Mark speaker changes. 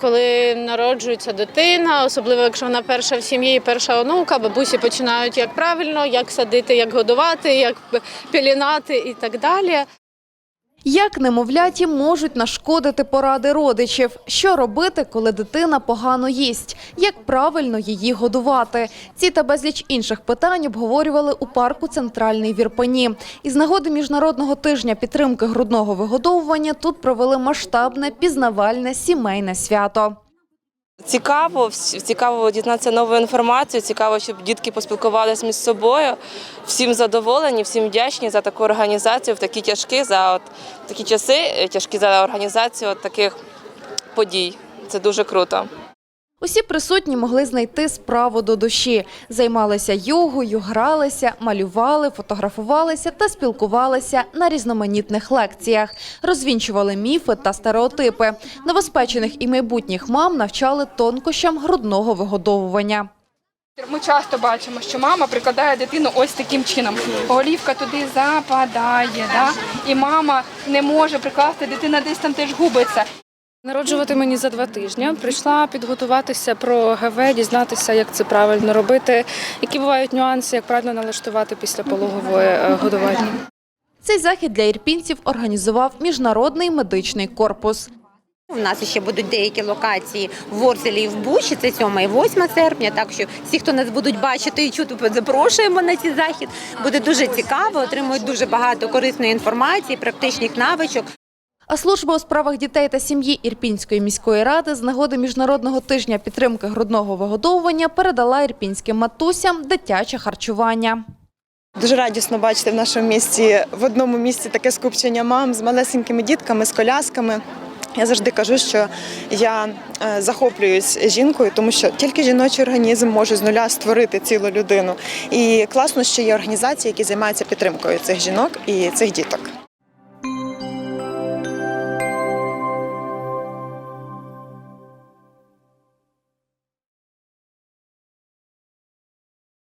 Speaker 1: Коли народжується дитина, особливо якщо вона перша в сім'ї, перша онука, бабусі починають як правильно, як садити, як годувати, як пілінати і так далі.
Speaker 2: Як немовляті можуть нашкодити поради родичів? Що робити, коли дитина погано їсть? Як правильно її годувати? Ці та безліч інших питань обговорювали у парку Центральний Вірпані. Із нагоди міжнародного тижня підтримки грудного вигодовування тут провели масштабне пізнавальне сімейне свято.
Speaker 3: Цікаво, цікаво дізнатися нову інформацію. Цікаво, щоб дітки поспілкувалися між собою. Всім задоволені, всім вдячні за таку організацію в такі тяжкі за от такі часи, е, тяжкі за організацію от таких подій. Це дуже круто.
Speaker 2: Усі присутні могли знайти справу до душі. Займалися йогою, гралися, малювали, фотографувалися та спілкувалися на різноманітних лекціях. Розвінчували міфи та стереотипи. Новоспечених і майбутніх мам навчали тонкощам грудного вигодовування.
Speaker 4: Ми часто бачимо, що мама прикладає дитину ось таким чином. Голівка туди западає, да? і мама не може прикласти, дитина десь там теж губиться.
Speaker 5: Народжувати мені за два тижні. Прийшла підготуватися про ГВ, дізнатися, як це правильно робити, які бувають нюанси, як правильно налаштувати після пологової е, годування.
Speaker 2: Цей захід для ірпінців організував Міжнародний медичний корпус.
Speaker 6: У нас ще будуть деякі локації в Ворзелі і в Бучі, це 7 і 8 серпня. Так що всі, хто нас будуть бачити і чути, запрошуємо на цей захід. Буде дуже цікаво, отримують дуже багато корисної інформації, практичних навичок.
Speaker 2: А служба у справах дітей та сім'ї Ірпінської міської ради з нагоди міжнародного тижня підтримки грудного вигодовування передала ірпінським матусям дитяче харчування.
Speaker 7: Дуже радісно бачити в нашому місті в одному місці таке скупчення мам з малесенькими дітками, з колясками. Я завжди кажу, що я е, захоплююсь жінкою, тому що тільки жіночий організм може з нуля створити цілу людину. І класно, що є організації, які займаються підтримкою цих жінок і цих діток.